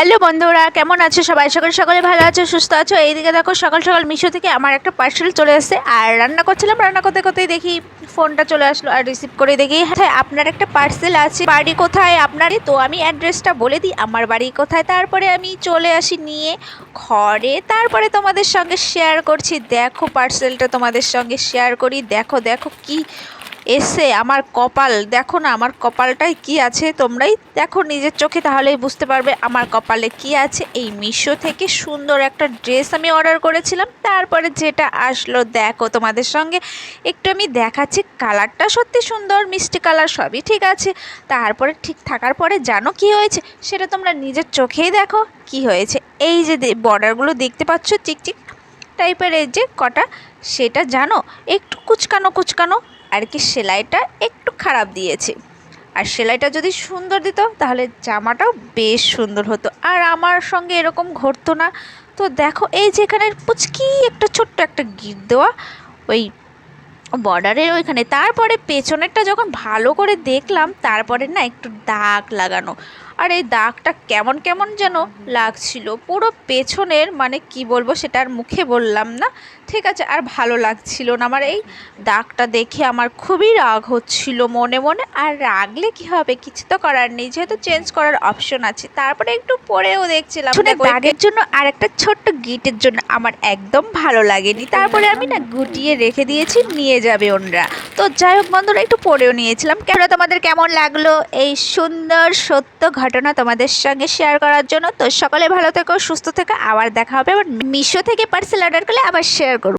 Hello বন্ধুরা, কেমন আছো সবাই? সকাল সকালে ভালো আছো, সুস্থ আছো। এইদিকে দেখো, সকাল সকাল মিশো থেকে আমার একটা পার্সেল চলে এসেছে আর রান্না করছিলাম, রান্না করতে করতেই দেখি ফোনটা চলে আসলো আর রিসিভ করে দেখি হ্যাঁ আপনার একটা পার্সেল আছে। বাড়ি কোথায় আপনারই তো আমি অ্যাড্রেসটা বলে দিই, আমার বাড়ি কোথায়? তারপরে আমি চলে আসি নিয়ে ঘরে। তারপরে তোমাদের সঙ্গে শেয়ার করছি। দেখো পার্সেলটা তোমাদের সঙ্গে শেয়ার করি। দেখো দেখো কি এসে আমার কপাল, দেখো না আমার কপালটায় কি আছে তোমরাই দেখো নিজের চোখে তাহলেই বুঝতে পারবে আমার কপালে কি আছে। এই মিশো থেকে সুন্দর একটা ড্রেস আমি অর্ডার করেছিলাম, তারপরে যেটা আসলো দেখো তোমাদের সঙ্গে। একটু আমি দেখাচ্ছি কালারটা সত্যি সুন্দর, মিষ্টি কালার সবই ঠিক আছে। তারপরে ঠিক থাকার পরে জানো কি হয়েছে? সেটা তোমরা নিজের চোখেই দেখো কি হয়েছে। এই যে বর্ডারগুলো দেখতে পাচ্ছ চিকচিক টাইপের এই যে কটা, সেটা জানো? একটু কুচকানো কুচকানো আর কি সেলাইটা একটু খারাপ দিয়েছে। আর সেলাইটা যদি সুন্দর দিত, তাহলে জামাটাও বেশ সুন্দর হতো। আর আমার সঙ্গে এরকম ঘটতো না। তো দেখো, এই যে এখানে পুচকি একটা ছোট্ট একটা গিট দেওয়া ওই বর্ডারের ওইখানে। তারপরে পেছনেরটা যখন ভালো করে দেখলাম, তারপরে না একটু দাগ লাগানো। আর এই দাগটা কেমন কেমন যেন লাগছিল। পুরো পেছনের মানে কি বলব সেটা আর মুখে বললাম না। ঠিক আছে আর ভালো লাগছিল না। আমার এই দাগটা দেখে আমার খুবই রাগ হচ্ছিল মনে মনে। আর রাগলে কি হবে? কিছু তো করার নেই। যেহেতু চেঞ্জ করার অপশন আছে। তারপরে একটু পরেও দেখছিলাম দেখো, দাগের জন্য আর একটা ছোট্ট গিটের জন্য আমার একদম ভালো লাগেনি। তারপরে আমি না গুটিয়ে রেখে দিয়েছি নিয়ে যাবে ওনরা তো যাই হোক বন্ধুরা, একটু পড়েও নিয়েছিলাম। কেন তোমাদের কেমন লাগল এই সুন্দর সত্য ঘটনা তোমাদের সঙ্গে শেয়ার করার জন্য? তো সকলে ভালো থেকো, সুস্থ থেকো। আবার দেখা হবে আবার মিশো থেকে পার্সেল অর্ডার করলে আবার শেয়ার করব।